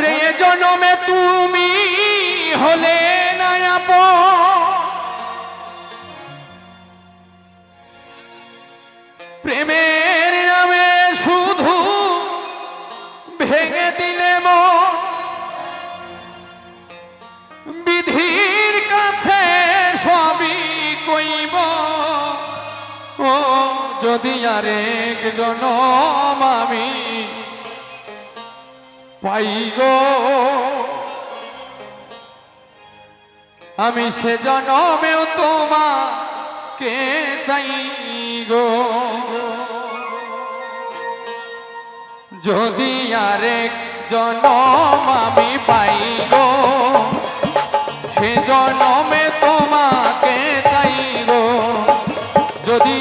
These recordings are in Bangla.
এ জনমে তুমি হলে নায়াপ প্রেমের নামে শুধু ভেঙে দিলে বিধির কাছে সবই কইব। ও যদি আরেক জনম আমি পাই গো। আমি সে জনমেও তোমাকে চাই গো। যদি আরেক জনম আমি পাই গো, সে জনমে তোমাকে চাই গো। যদি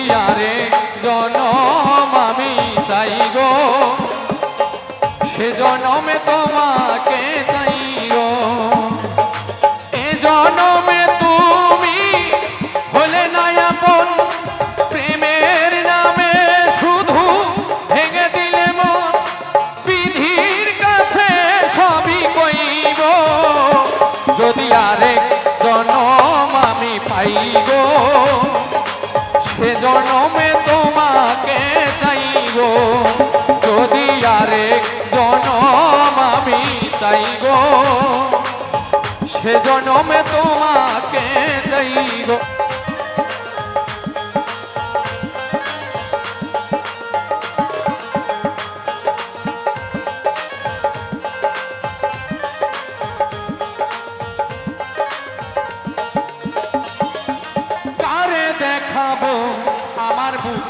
জনমে তোমাকে চাইব। যদি আরেক জনম আমি চাইব সে জনমে তোমাকে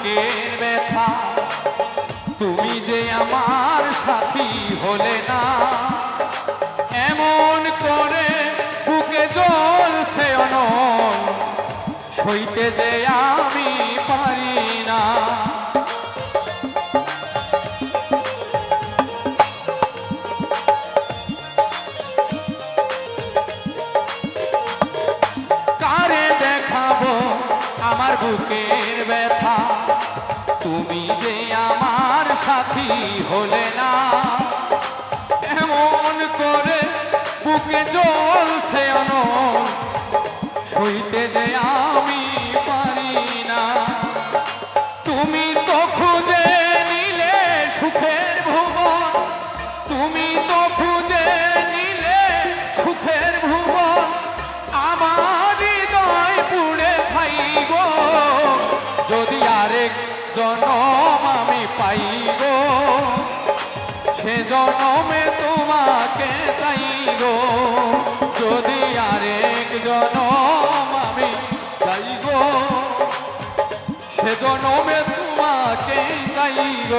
বুকের ব্যথা। তুমি যে আমার সাথী হলে না, এমন করে বুকে জ্বলছে অনল। সইতে যে আমি পারি না। কারে দেখাবো আমার বুকের ব্যথা? যে আমার সাথী হলে না এমন করে বুকে জ্বলছে অন সইতে জনমে তোমাকে চাইব যদি আরেক জনম আমি চাইব সে জনমে তোমাকে তোমাকে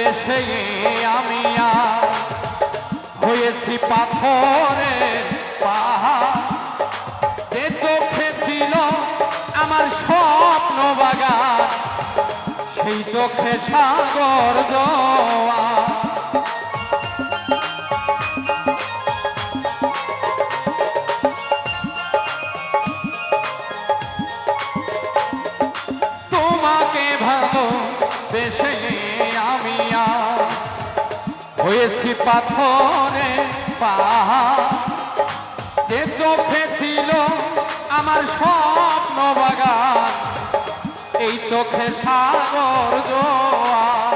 বেশে আমি হয়েছি পাথরে পাহাড়। যে চোখে ছিল আমার স্বপ্ন বাগান, সেই চোখে সাগর জোয়া হয়েছি পাথরে পাহাড়। যে চোখে ছিল আমার স্বপ্ন বাগান এই চোখে সাগর জোয়া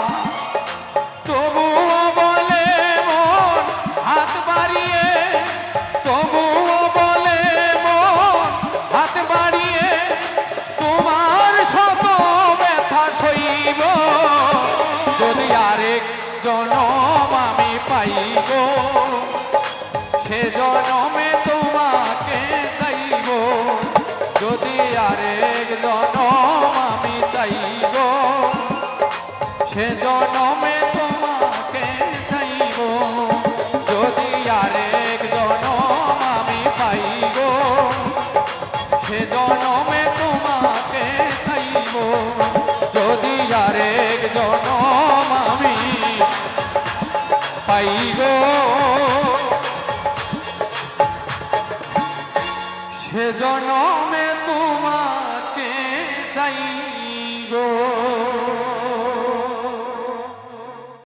চাই গো সে জনমে তোমাকে চাইব। যদি আরেক জনম আমি চাইব সে জনমে গো। সে জনমে